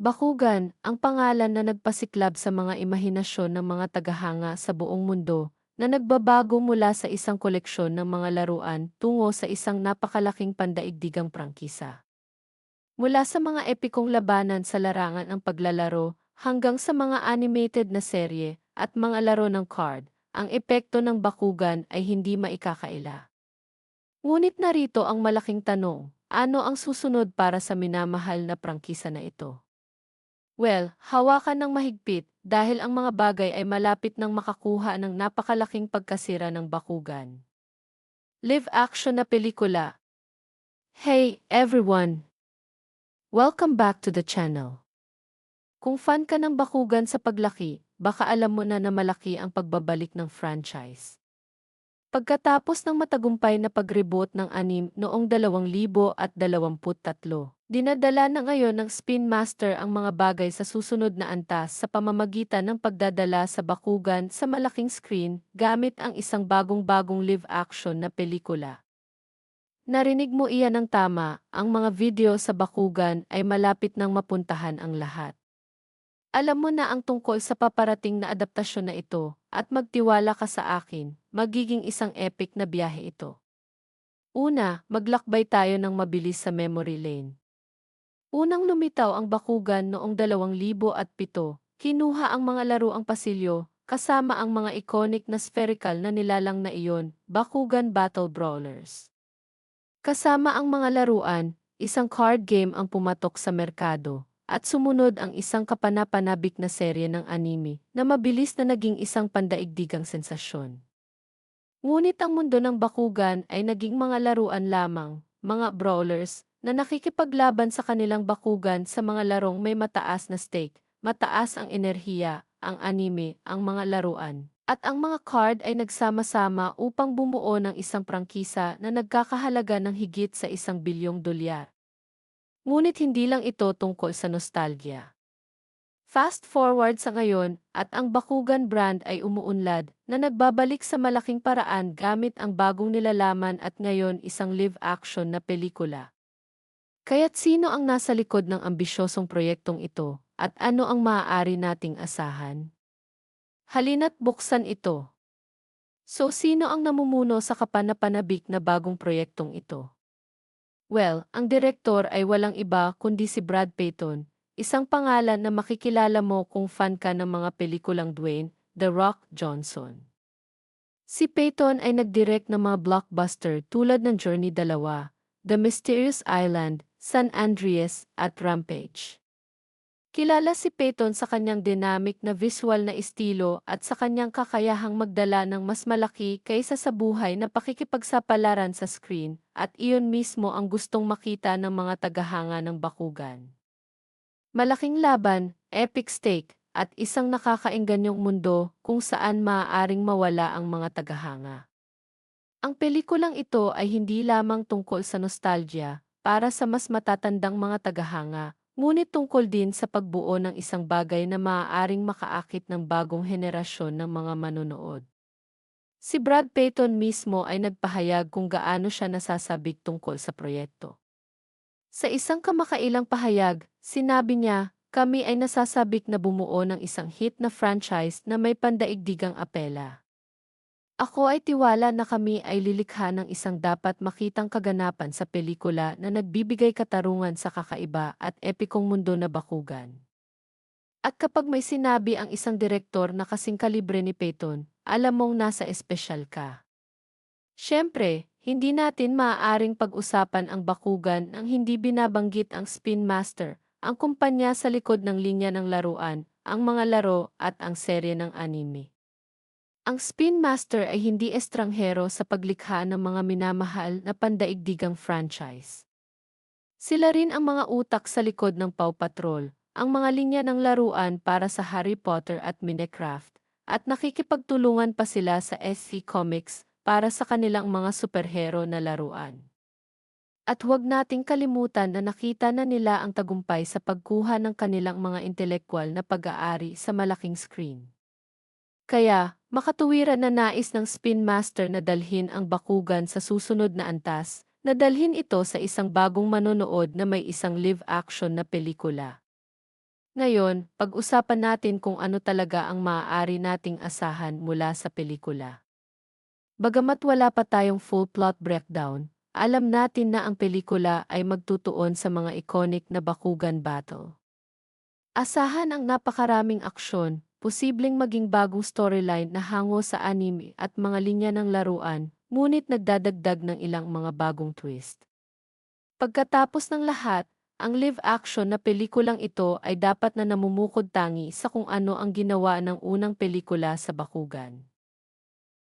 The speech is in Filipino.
Bakugan, ang pangalan na nagpasiklab sa mga imahinasyon ng mga tagahanga sa buong mundo, na nagbabago mula sa isang koleksyon ng mga laruan tungo sa isang napakalaking pandaigdigang prangkisa. Mula sa mga epikong labanan sa larangan ng paglalaro hanggang sa mga animated na serye at mga laro ng card, ang epekto ng bakugan ay hindi maikakaila. Ngunit narito ang malaking tanong, ano ang susunod para sa minamahal na prangkisa na ito? Well, hawakan ng mahigpit dahil ang mga bagay ay malapit nang makakuha ng napakalaking pagkasira ng bakugan. Live action na pelikula. Hey, everyone! Welcome back to the channel. Kung fan ka ng bakugan sa paglaki, baka alam mo na na malaki ang pagbabalik ng franchise. Pagkatapos ng matagumpay na pag-reboot ng anim noong 2023, dinadala na ngayon ng Spin Master ang mga bagay sa susunod na antas sa pamamagitan ng pagdadala sa bakugan sa malaking screen gamit ang isang bagong-bagong live-action na pelikula. Narinig mo iyan ng tama, ang mga video sa bakugan ay malapit nang mapuntahan ang lahat. Alam mo na ang tungkol sa paparating na adaptasyon na ito, at magtiwala ka sa akin, magiging isang epic na biyahe ito. Una, maglakbay tayo ng mabilis sa memory lane. Unang lumitaw ang bakugan noong 2007, kinuha ang mga laruang pasilyo, kasama ang mga iconic na spherical na nilalang na iyon, Bakugan Battle Brawlers. Kasama ang mga laruan, isang card game ang pumatok sa merkado, at sumunod ang isang kapanapanabik na serye ng anime na mabilis na naging isang pandaigdigang sensasyon. Ngunit ang mundo ng bakugan ay naging mga laruan lamang, mga brawlers, na nakikipaglaban sa kanilang bakugan sa mga larong may mataas na stake, mataas ang enerhiya, ang anime, ang mga laruan. At ang mga card ay nagsama-sama upang bumuo ng isang prangkisa na nagkakahalaga ng higit sa isang bilyong dolyar. Ngunit hindi lang ito tungkol sa nostalgia. Fast forward sa ngayon, at ang Bakugan brand ay umuunlad, na nagbabalik sa malaking paraan gamit ang bagong nilalaman at ngayon isang live-action na pelikula. Kaya't sino ang nasa likod ng ambisyosong proyektong ito, at ano ang maaari nating asahan? Halina't buksan ito. So sino ang namumuno sa kapanapanabik na bagong proyektong ito? Well, ang direktor ay walang iba kundi si Brad Payton, isang pangalan na makikilala mo kung fan ka ng mga pelikulang Dwayne, The Rock Johnson. Si Payton ay nagdirect ng mga blockbuster tulad ng Journey 2, The Mysterious Island, San Andreas, at Rampage. Kilala si Peyton sa kanyang dynamic na visual na estilo at sa kanyang kakayahang magdala ng mas malaki kaysa sa buhay na pakikipagsapalaran sa screen, at iyon mismo ang gustong makita ng mga tagahanga ng bakugan. Malaking laban, epic stake, at isang nakakainganyong mundo kung saan maaaring mawala ang mga tagahanga. Ang pelikulang ito ay hindi lamang tungkol sa nostalgia, para sa mas matatandang mga tagahanga, Ngunit tungkol din sa pagbuo ng isang bagay na maaaring makaakit ng bagong henerasyon ng mga manonood. Si Brad Payton mismo ay nagpahayag kung gaano siya nasasabik tungkol sa proyekto. Sa isang kamakailang pahayag, sinabi niya, kami ay nasasabik na bumuo ng isang hit na franchise na may pandaigdigang apela. Ako ay tiwala na kami ay lilikha ng isang dapat makitang kaganapan sa pelikula na nagbibigay katarungan sa kakaiba at epikong mundo na bakugan. At kapag may sinabi ang isang direktor na kasing kalibre ni Peyton, alam mong nasa espesyal ka. Siyempre, hindi natin maaaring pag-usapan ang bakugan nang hindi binabanggit ang Spin Master, ang kumpanya sa likod ng linya ng laruan, ang mga laro at ang serye ng anime. Ang Spin Master ay hindi estranghero sa paglikha ng mga minamahal na pandaigdigang franchise. Sila rin ang mga utak sa likod ng Paw Patrol, ang mga linya ng laruan para sa Harry Potter at Minecraft, at nakikipagtulungan pa sila sa SC Comics para sa kanilang mga superhero na laruan. At huwag nating kalimutan na nakita na nila ang tagumpay sa pagkuha ng kanilang mga intelektual na pag-aari sa malaking screen. Kaya, makatuwiran na nais ng Spin Master na dalhin ang bakugan sa susunod na antas, na dalhin ito sa isang bagong manonood na may isang live-action na pelikula. Ngayon, pag-usapan natin kung ano talaga ang maaari nating asahan mula sa pelikula. Bagamat wala pa tayong full plot breakdown, alam natin na ang pelikula ay magtutuon sa mga iconic na bakugan battle. Asahan ang napakaraming aksyon, posibleng maging bagong storyline na hango sa anime at mga linya ng laruan, ngunit nagdadagdag ng ilang mga bagong twist. Pagkatapos ng lahat, ang live-action na pelikulang ito ay dapat na namumukod tangi sa kung ano ang ginawa ng unang pelikula sa Bakugan.